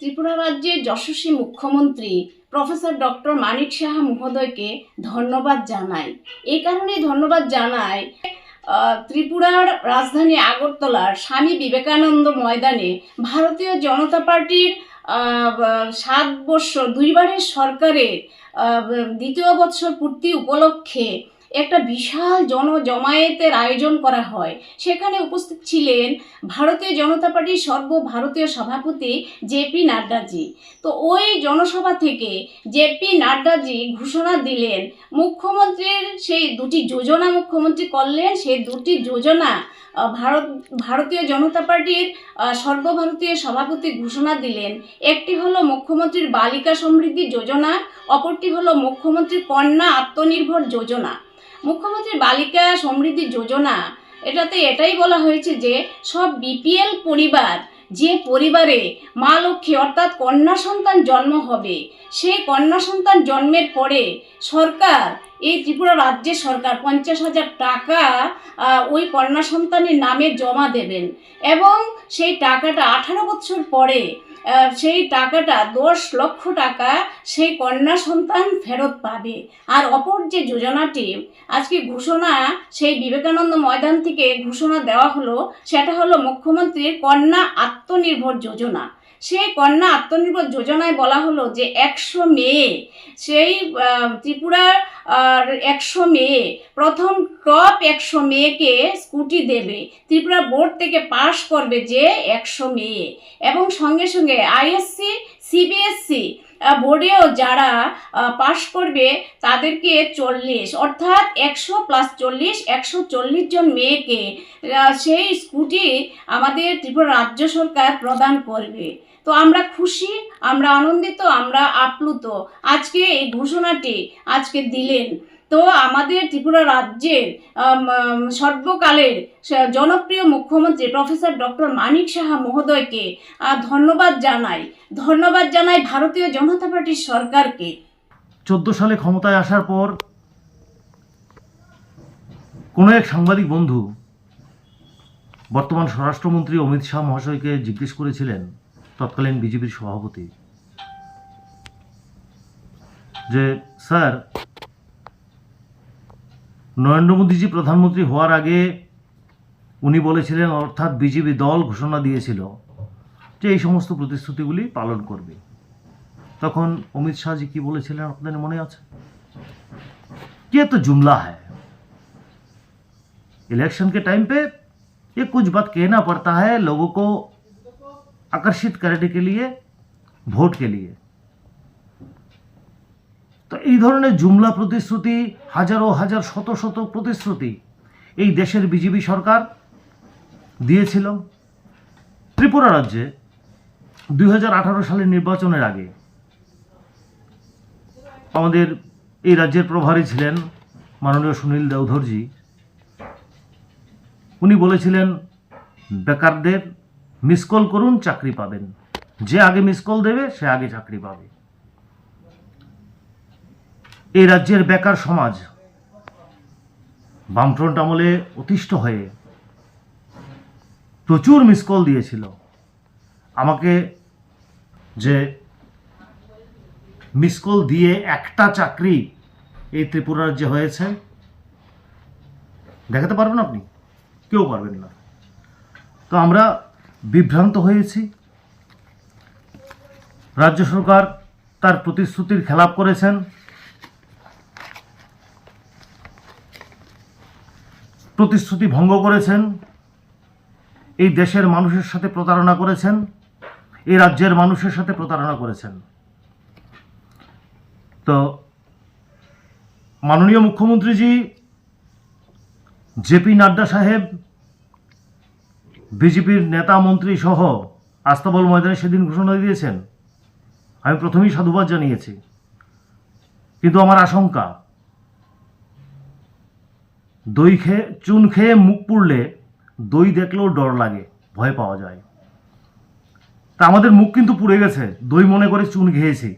ত্রিপুরা রাজ্যের যশস্বী মুখ্যমন্ত্রী professor doctor Manik Saha মহোদয়কে ধন্যবাদ জানাই। এই কারণে ধন্যবাদ জানাই ত্রিপুরার রাজধানী আগরতলার স্বামী বিবেকানন্দ ময়দানে ভারতীয় জনতা পার্টির সাত বৎসর দুইবারের সরকারের দ্বিতীয় বৎসর পূর্তি উপলক্ষে একটা বিশাল জনজমায়েতের আয়োজন করা হয়। সেখানে উপস্থিত ছিলেন ভারতীয় জনতা পার্টির সর্বভারতীয় সভাপতি জেপি নাড্ডাজি। তো ওই জনসভা থেকে জেপি নাড্ডাজি ঘোষণা দিলেন, মুখ্যমন্ত্রীর সেই দুটি যোজনা মুখ্যমন্ত্রী করলেন, সেই দুটি যোজনা ভারত, ভারতীয় জনতা পার্টির সর্বভারতীয় সভাপতি ঘোষণা দিলেন। একটি হলো মুখ্যমন্ত্রীর বালিকা সমৃদ্ধি যোজনা, অপরটি হলো মুখ্যমন্ত্রীর কন্যা আত্মনির্ভর যোজনা। মুখ্যমন্ত্রীর বালিকা সমৃদ্ধি যোজনা, এটাতে এটাই বলা হয়েছে যে সব বিপিএল পরিবার, যে পরিবারে মা লক্ষ্মী অর্থাৎ কন্যা সন্তান জন্ম হবে সেই কন্যা সন্তান জন্মের পরে সরকার, এই ত্রিপুরা রাজ্যের সরকার পঞ্চাশ হাজার টাকা ওই কন্যা সন্তানের নামে জমা দেবেন এবং সেই টাকাটা আঠারো বছর পরে সেই টাকাটা দশ লক্ষ টাকা সেই কন্যা সন্তান ফেরত পাবে। আর অপর যে যোজনাটি, আজকে ঘোষণা সেই বিবেকানন্দ ময়দান থেকে ঘোষণা দেওয়া হলো, সেটা হলো মুখ্যমন্ত্রীর কন্যা আত্মনির্ভর যোজনা। সেই কন্যা আত্মনির্ভর যোজনায় বলা হলো যে একশো মেয়ে, সেই ত্রিপুরার একশো মেয়ে, প্রথম টপ একশো মেয়েকে স্কুটি দেবে। ত্রিপুরা বোর্ড থেকে পাশ করবে যে একশো মেয়ে। এবং সঙ্গে সঙ্গে আইএসসি, সিবিএসসি বোর্ডেও যারা পাশ করবে তাদেরকে চল্লিশ, অর্থাৎ একশো প্লাস চল্লিশ, একশো চল্লিশ জন মেয়েকে সেই স্কুটি আমাদের ত্রিপুরা রাজ্য সরকার প্রদান করবে। তো আমরা খুশি, আমরা আনন্দিত, আমরা আপ্লুত। আজকে এই ঘোষণাটি আজকে দিলেন। তো আমাদের ত্রিপুরা রাজ্যের সর্বকালের জনপ্রিয় মুখ্যমন্ত্রী প্রফেসর ডক্টর মানিক সাহা মহোদয়কে ধন্যবাদ জানাই। ধন্যবাদ জানাই ভারতীয় জনতা পার্টির সরকারকে। চোদ্দ সালে ক্ষমতায় আসার পর কোনো এক সাংবাদিক বন্ধু, বর্তমান স্বরাষ্ট্রমন্ত্রী অমিত শাহ মহাশয়কে জিজ্ঞেস করেছিলেন তৎকালীন বিজেপির সভাপতি যে স্যার নরেন্দ্র মোদীজি প্রধানমন্ত্রী হওয়ার আগে উনি বলেছিলেন অর্থাৎ বিজেপি দল ঘোষণা দিয়েছিল যে এই সমস্ত প্রতিশ্রুতিগুলি পালন করবে তখন অমিত শাহজি কি বলেছিলেন আপনাদের মনে আছে ये तो जुमला है इलेक्शन के टाइम पे ये कुछ बात कहना पड़ता है लोगों को आकर्षित करने के लिए ভোট के लिए তো এই ধরনের জুমলা প্রতিশ্রুতি হাজারো হাজার শত শত প্রতিশ্রুতি এই দেশের বিজেপি সরকার দিয়েছিল ত্রিপুরা রাজ্যে দুই সালের নির্বাচনের আগে আমাদের এই রাজ্যের প্রভারী ছিলেন মাননীয় সুনীল দেওধরজি উনি বলেছিলেন বেকারদের মিস কল করুন, চাকরি পাবেন। যে আগে মিস কল দেবে, সে আগে চাকরি পাবে। এই রাজ্যের বেকার সমাজ বামফ্রন্ট আমলে অতিষ্ঠ হয়ে প্রচুর মিস কল দিয়েছিল। আমাকে যে মিস কল দিয়ে একটা চাকরি এই ত্রিপুরা রাজ্যে হয়েছে, দেখাতে পারবেন আপনি? কেউ পারবেন না। তো আমরা বিভ্রান্ত হয়েছি। রাজ্য সরকার তার প্রতিশ্রুতির খেলাপ করেছেন। প্রতিশ্রুতি ভঙ্গ করেছেন। এই দেশের মানুষের সাথে প্রতারণা করেছেন। এই রাজ্যের মানুষের সাথে প্রতারণা করেছেন। তো মাননীয় মুখ্যমন্ত্রীজি জেপি নাড্ডা সাহেব বিজেপির নেতা মন্ত্রী সহ আস্তাবল ময়দানে সেদিন ঘোষণা দিয়েছেন। আমি প্রথমেই সাধুবাদ জানিয়েছি। কিন্তু আমার আশঙ্কা, দই খেয়ে, চুন খেয়ে মুখ পুড়লে দই দেখলেও ডর লাগে, ভয় পাওয়া যায়। তা আমাদের মুখ কিন্তু পুড়ে গেছে, দই মনে করে চুন খেয়েছি।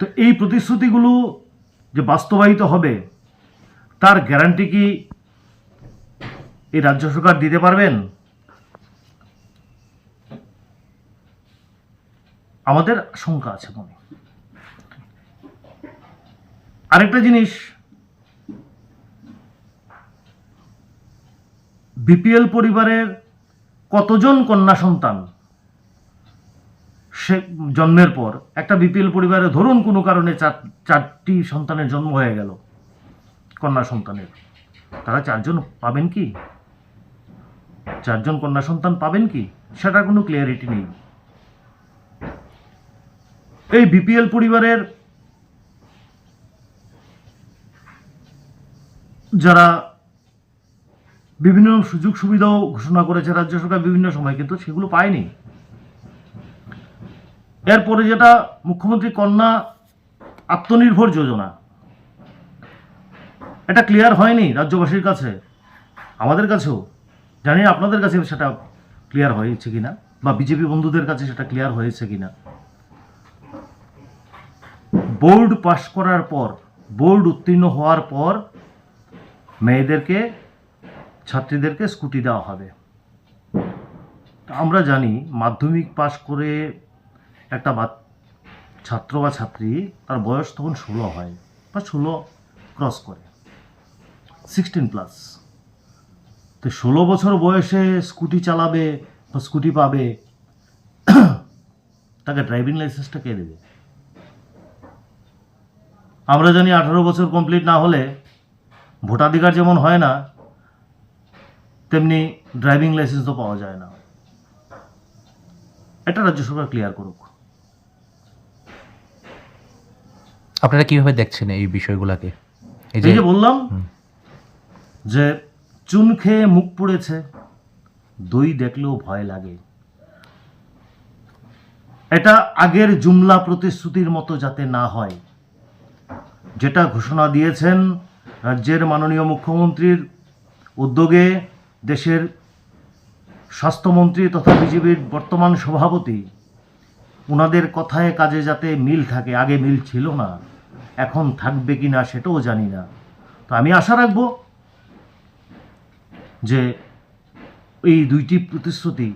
তো এই প্রতিশ্রুতিগুলো যে বাস্তবায়িত হবে, তার গ্যারান্টি কি এই রাজ্য সরকার দিতে পারবেন? আমাদের শঙ্কা আছে মনে। আরেকটা জিনিস, বিপিএল পরিবারের কতজন কন্যা সন্তান? সে জন্মের পর, একটা বিপিএল পরিবারে ধরুন কোনো কারণে চার, চারটি সন্তানের জন্ম হয়ে গেল, কন্যা সন্তানের। তারা চারজন পাবেন কি? চারজন কন্যা সন্তান পাবেন কি? সেটার কোনো ক্লিয়ারিটি নেই। এই বিপিএল পরিবারের যারা বিভিন্ন সুযোগ সুবিধাও ঘোষণা করেছে রাজ্য সরকার বিভিন্ন সময়, কিন্তু সেগুলো পায়নি। এরপরে যেটা মুখ্যমন্ত্রী কন্যা আত্মনির্ভর যোজনা, এটা ক্লিয়ার হয়নি রাজ্যবাসীর কাছে, আমাদের কাছেও। জানি আপনাদের কাছে সেটা ক্লিয়ার হয়েছে কিনা, বা বিজেপি বন্ধুদের কাছে সেটা ক্লিয়ার হয়েছে কিনা। বোর্ড পাশ করার পর, বোর্ড উত্তীর্ণ হওয়ার পর মেয়েদেরকে, ছাত্রীদেরকে স্কুটি দেওয়া হবে। আমরা জানি, মাধ্যমিক পাশ করে একটা ছাত্র বা ছাত্রী, তার বয়স তখন ষোলো হয়, বা ষোলো ক্রস করে। সিক্সটিন প্লাস তো ষোলো বছর বয়সে স্কুটি চালাবে বা স্কুটি পাবে তাকে ড্রাইভিং লাইসেন্সটা কে দেবে? আমরা জানি আঠারো বছর কমপ্লিট না হলে ভোটাধিকার যেমন হয় না তেমনি ড্রাইভিং লাইসেন্স তো পাওয়া যায় না। এটা রাজ্য সরকার ক্লিয়ার করুক। আপনারা কীভাবে দেখছেন এই বিষয়গুলোকে? এই যে বললাম যে চুন খেয়ে মুখ পুড়েছে। দই দেখলেও ভয় লাগে। এটা আগের জুমলা প্রতিশ্রুতির মতো যাতে না হয়। যেটা ঘোষণা দিয়েছেন রাজ্যের মাননীয় মুখ্যমন্ত্রীর উদ্যোগে দেশের স্বাস্থ্যমন্ত্রী তথা বিজেপির বর্তমান সভাপতি ওনাদের কথায় কাজে যাতে মিল থাকে, আগে মিল ছিল না, এখন থাকবে কি না সেটাও জানি না। তো আমি আশা রাখব যে এই দুইটি প্রতিশ্রুতি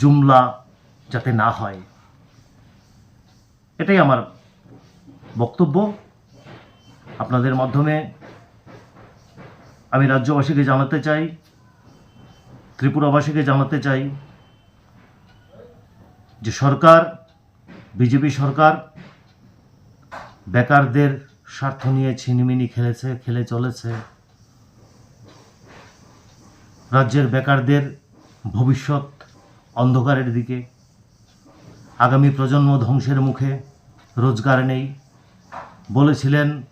জুমলা যাতে না হয়। এটাই আমার বক্তব্য। আপনাদের মাধ্যমে আমি রাজ্যবাসীকে জানাতে চাই, ত্রিপুরাবাসীকে জানাতে চাই যে সরকার, বিজেপি সরকার বেকারদের স্বার্থ নিয়ে ছিনিমিনি খেলেছে, খেলে চলেছে। রাজ্যের বেকারদের ভবিষ্যৎ অন্ধকারের দিকে। আগামী প্রজন্ম ধ্বংসের মুখে রোজগার নেই। বলেছিলেন,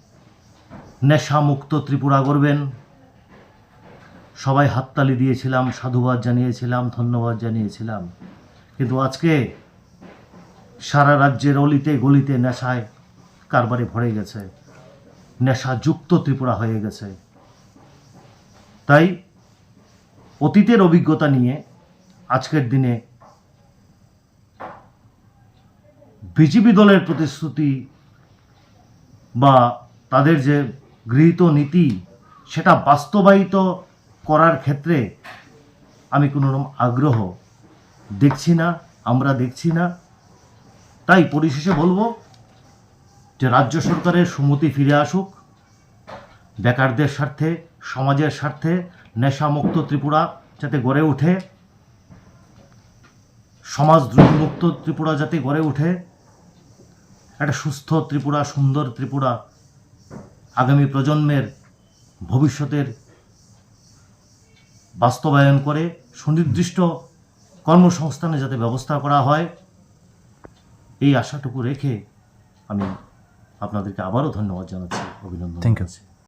নেশামুক্ত ত্রিপুরা করবেন সবাই হাততালি দিয়েছিলাম, সাধুবাদ জানিয়েছিলাম, ধন্যবাদ জানিয়েছিলাম। কিন্তু আজকে সারা রাজ্যের অলিতে গলিতে নেশায় কারবারে ভরে গেছে। নেশাযুক্ত ত্রিপুরা হয়ে গেছে। তাই অতীতের অভিজ্ঞতা নিয়ে আজকের দিনে বিজেপি দলের প্রতিশ্রুতি বা তাদের যে গৃহীত নীতি, সেটা বাস্তবায়িত করার ক্ষেত্রে আমি কোনো রকম আগ্রহ দেখছি না, আমরা দেখছি না। তাই পরিশেষে বলব যে রাজ্য সরকারের সুমতি ফিরে আসুক। বেকারদের স্বার্থে সমাজের স্বার্থে নেশামুক্ত ত্রিপুরা যাতে গড়ে ওঠে সমাজ মুক্ত ত্রিপুরা যাতে গড়ে ওঠে একটা সুস্থ ত্রিপুরা সুন্দর ত্রিপুরা আগামী প্রজন্মের ভবিষ্যতের বাস্তবায়ন করে সুনির্দিষ্ট কর্মসংস্থানে যাতে ব্যবস্থা করা হয় এই আশাটুকু রেখে আমি আপনাদেরকে আবারও ধন্যবাদ জানাচ্ছি অভিনন্দন you. জানাচ্ছি।